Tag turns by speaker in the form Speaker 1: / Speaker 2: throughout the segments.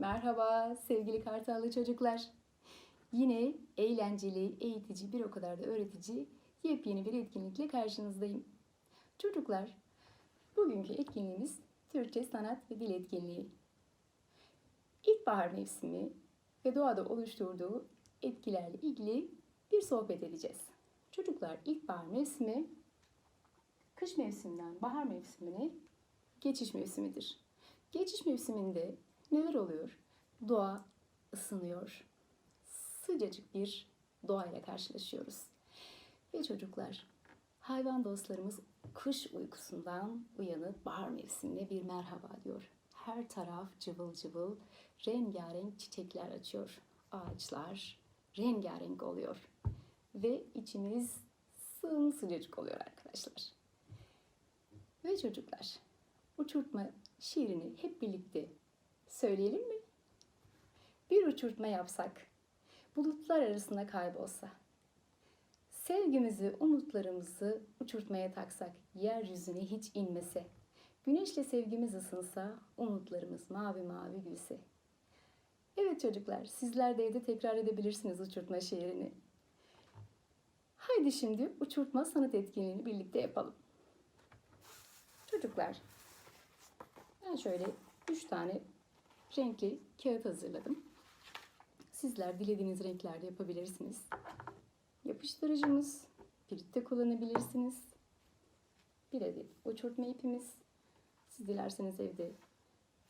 Speaker 1: Merhaba sevgili Kartallı çocuklar. Yine eğlenceli, eğitici, bir o kadar da öğretici yepyeni bir etkinlikle karşınızdayım. Çocuklar, bugünkü etkinliğimiz Türkçe Sanat ve Dil Etkinliği. İlkbahar mevsimi ve doğada oluşturduğu etkilerle ilgili bir sohbet edeceğiz. Çocuklar ilkbahar mevsimi kış mevsiminden bahar mevsimine geçiş mevsimidir. Geçiş mevsiminde neler oluyor? Doğa ısınıyor. Sıcacık bir doğayla karşılaşıyoruz. Ve çocuklar, hayvan dostlarımız kış uykusundan uyanıp bahar mevsimine bir merhaba diyor. Her taraf cıvıl cıvıl, rengarenk çiçekler açıyor. Ağaçlar rengarenk oluyor. Ve içimiz sımsıcacık oluyor arkadaşlar. Ve çocuklar, uçurtma şiirini hep birlikte söyleyelim mi? Bir uçurtma yapsak, bulutlar arasında kaybolsa, sevgimizi, umutlarımızı uçurtmaya taksak, yeryüzüne hiç inmese, güneşle sevgimiz ısınsa, umutlarımız mavi mavi gülse. Evet çocuklar, sizler de evde tekrar edebilirsiniz uçurtma şiirini. Haydi şimdi uçurtma sanat etkinliğini birlikte yapalım. Çocuklar, ben şöyle üç tane renkli kağıt hazırladım. Sizler dilediğiniz renklerde yapabilirsiniz. Yapıştırıcımız, piritte kullanabilirsiniz. Bir adet uçurtma ipimiz. Siz dilerseniz evde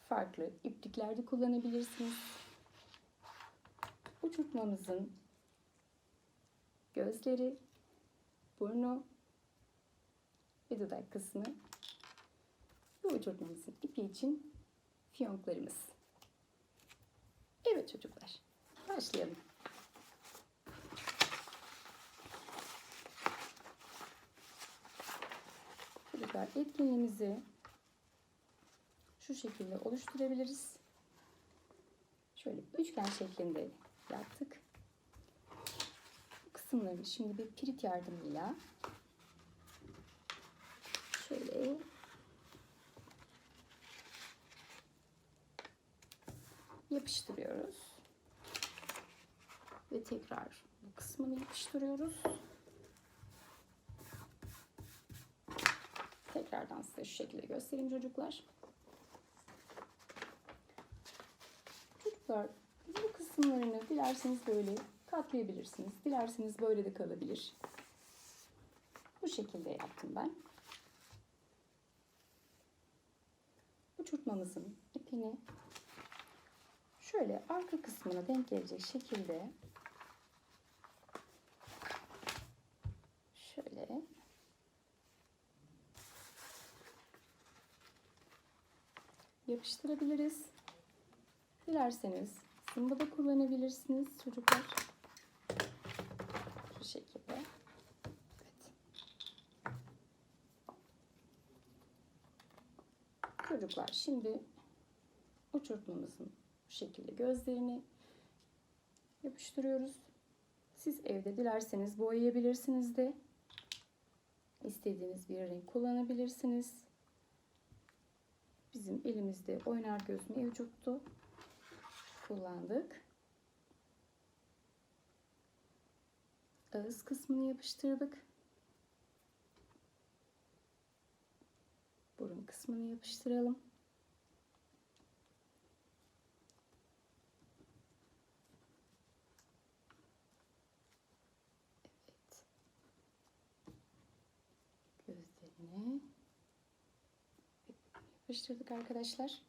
Speaker 1: farklı ipliklerde kullanabilirsiniz. Uçurtmamızın gözleri, burnu ve dudak kısmı bu uçurtmamızın ipi için fiyonklarımız. Evet çocuklar, başlayalım. Çocuklar etkinliğimizi şu şekilde oluşturabiliriz. Şöyle üçgen şeklinde yaptık. Bu kısımlarını şimdi bir pirit yardımıyla şöyle yapıştırıyoruz. Ve tekrar bu kısmını yapıştırıyoruz. Tekrardan size şu şekilde göstereyim çocuklar. Çocuklar bu kısımlarını dilerseniz böyle katlayabilirsiniz. Dilerseniz böyle de kalabilir. Bu şekilde yaptım ben. Uçurtmamızın ipini şöyle arka kısmına denk gelecek şekilde şöyle yapıştırabiliriz. Dilerseniz zımba da kullanabilirsiniz çocuklar. Bu şekilde. Evet. Çocuklar şimdi uçurtmamızın bu şekilde gözlerini yapıştırıyoruz. Siz evde dilerseniz boyayabilirsiniz de istediğiniz bir renk kullanabilirsiniz. Bizim elimizde oynar göz mevcuttu. Kullandık. Ağız kısmını yapıştırdık. Burun kısmını yapıştıralım. Evet. Gözlerini yapıştırdık arkadaşlar.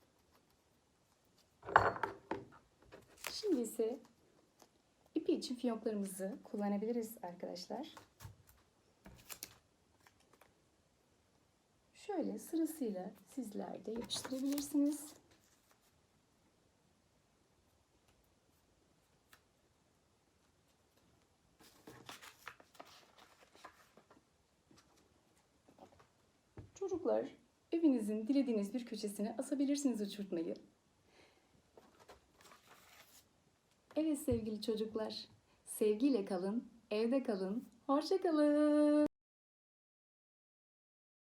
Speaker 1: Şimdi ise ipi için fiyonklarımızı kullanabiliriz arkadaşlar. Şöyle sırasıyla sizler de yapıştırabilirsiniz. Çocuklar evinizin dilediğiniz bir köşesine asabilirsiniz uçurtmayı. Evet sevgili çocuklar, sevgiyle kalın, evde kalın, hoşça kalın.